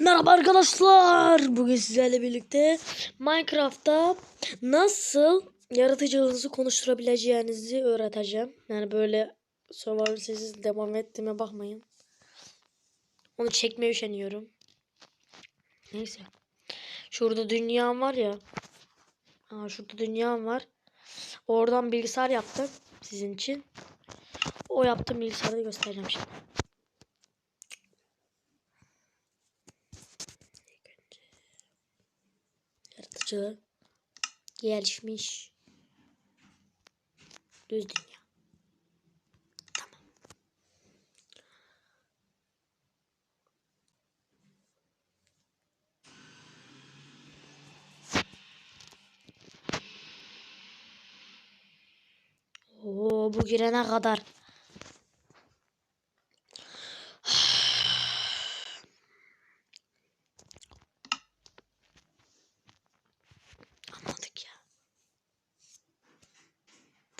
Merhaba arkadaşlar. Bugün sizlerle birlikte Minecraft'ta nasıl yaratıcılığınızı konuşturabileceğinizi öğreteceğim. Yani böyle survival sessiz devam ettiğime bakmayın. Onu çekmeye üşeniyorum. Neyse. Şurada dünyam var ya. Aa, şurada dünyam var. Oradan bilgisayar yaptım sizin için. O yaptığım bilgisayarı göstereceğim şimdi. Yaratıcılığı gelişmiş. Düz dünya. Tamam. Oo, bu girene kadar.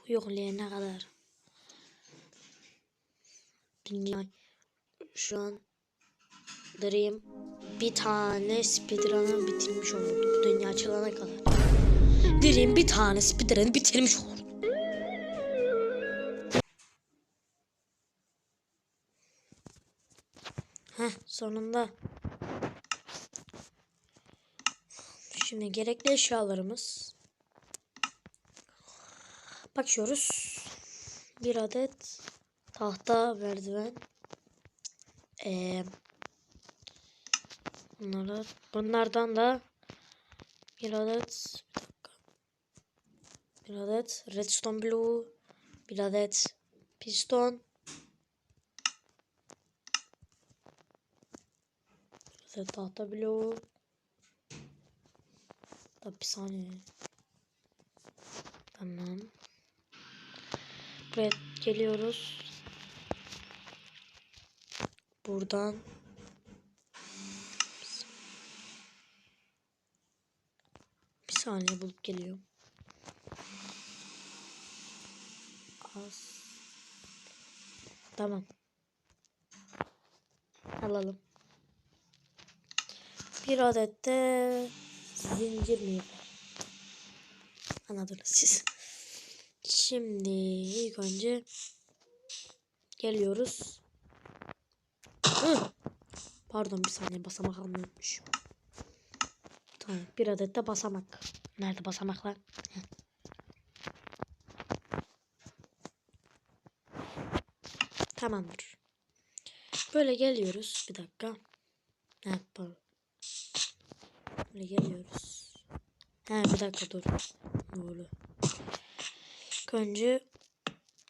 Yoklayana kadar. Dünya şu an Dream bir tane speedrun'ı bitirmiş olurdu. Dünya açılana kadar. Dream bir tane speedrun'ı bitirmiş olurdu. Heh sonunda. Şimdi gerekli eşyalarımız. Bakıyoruz. Bir adet tahta merdiven. Ee, bunları, bunlardan da bir adet bir. Bir adet redstone blue, bir adet piston, bir adet tahta bloğu. Da saniye. Tamam. Buraya geliyoruz. Buradan bir saniye bulup geliyorum. Az. Tamam. Alalım. Bir adet de zincir mi? Anladınız siz. Şimdi ilk önce geliyoruz. Pardon bir saniye basamak unutmuşum. Tamam bir adet de basamak. Nerede basamaklar? Heh. Tamamdır. Böyle geliyoruz. Bir dakika. Ha, pardon. Böyle geliyoruz. Ha bir dakika dur. Doğru. İlk önce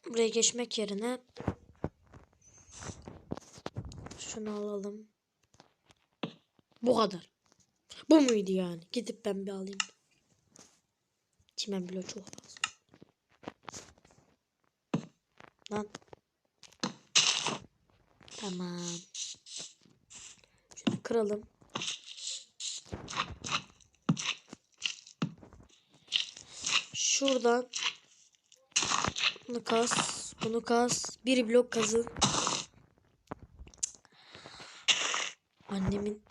buraya geçmek yerine şunu alalım. Bu kadar. Bu muydu yani? Gidip ben bir alayım. Çimen bile çok fazla. Lan. Tamam. Şunu kıralım. Şuradan bunu kas, bunu kas, bir blok kazın. Annemin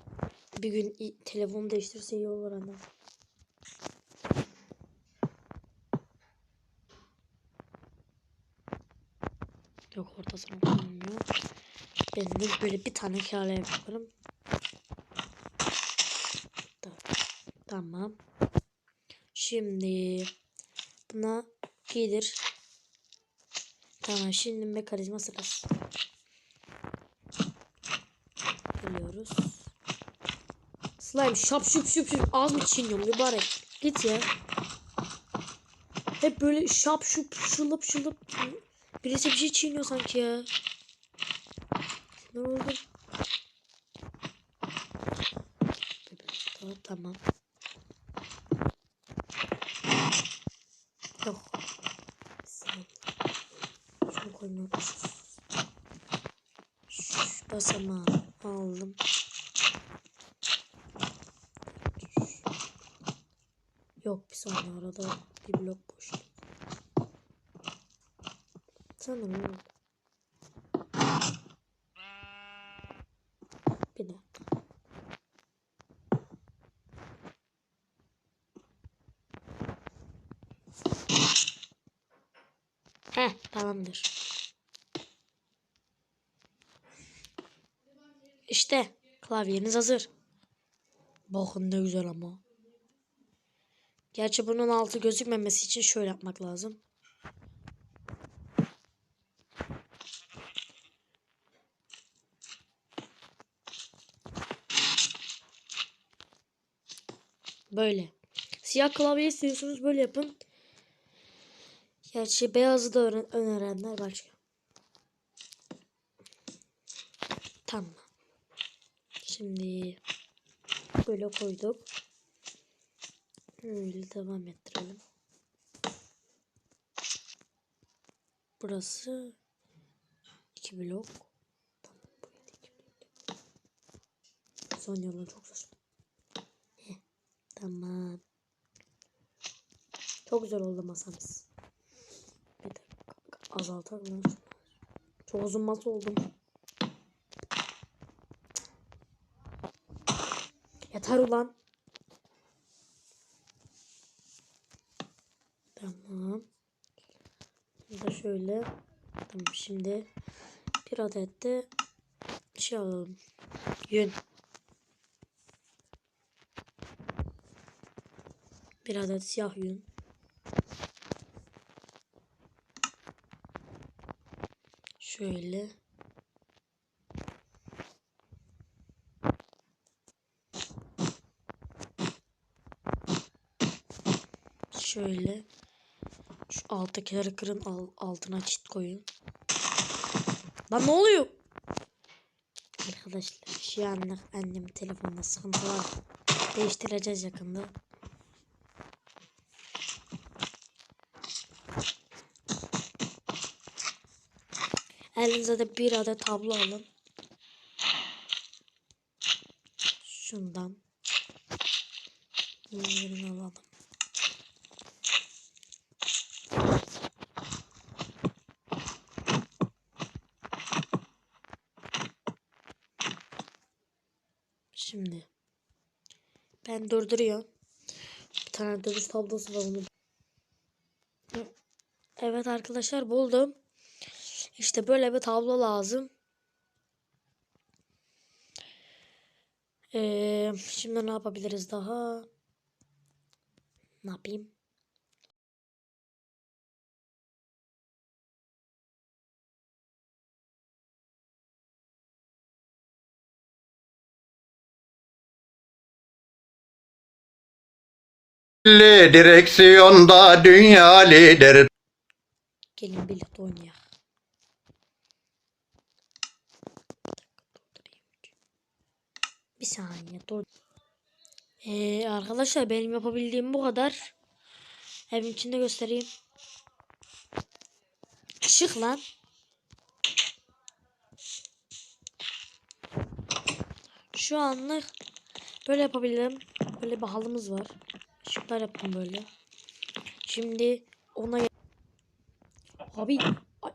bir gün telefonu değiştirse iyi olur anne. Yok ortasına konulmuyor. Ben de böyle bir tane kâle yaparım. Ta- Tamam. Şimdi buna giydir. Tamam şimdi mekanizma sırası. Geliyoruz. Slime şap şup şup şup az mı çiğniyorum mübarek. Git ya. Hep böyle şap şup şılıp şılıp. Birisi bir şey çiğniyor sanki ya. Ne oldu? Tamam, koymuyormuş. Basamağı aldım. Yok bir saniye arada bir blok boştu. Sanırım Bir dakika. Heh tamamdır. İşte klavyeniz hazır. Bakın ne güzel ama. Gerçi bunun altı gözükmemesi için şöyle yapmak lazım. Böyle. Siyah klavye istiyorsunuz böyle yapın. Gerçi beyazı da önerenler başka. Tamam. Şimdi böyle koyduk. Böyle devam ettirelim. Burası iki blok. Tamam, buraya iki. Son yolun çok. Heh, Tamam. Çok güzel oldu masamız. Bir dakika azaltalım. Çok uzun masa oldum. Yeter ulan. Tamam. Da şöyle. Tamam şimdi bir adet de şey alalım. Yün. Bir adet siyah yün. Şöyle. Şöyle. Şu alttakileri kırın al, altına çit koyun. Lan ne oluyor? Arkadaşlar şu anlık annem telefonda sıkıntı var. Değiştireceğiz yakında. Elinize de bir adet tablo alın. Şundan. Bunların alalım. Şimdi ben durduruyorum. Bir tane dövüş tablosu var onu. Evet arkadaşlar buldum. İşte böyle bir tablo lazım. Ee, şimdi ne yapabiliriz daha? Ne yapayım? Direksiyonda dünya lideri. Gelin birlikte oynayalım. Bir saniye dur. Ee, arkadaşlar benim yapabildiğim bu kadar. Evin içinde göstereyim. Işık lan. Şu anlık böyle yapabildim. Böyle bir halımız var. Işıklar yaptım böyle. Şimdi ona Abi. Ay.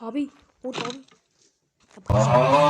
Abi. Burada abi. Yapacağım.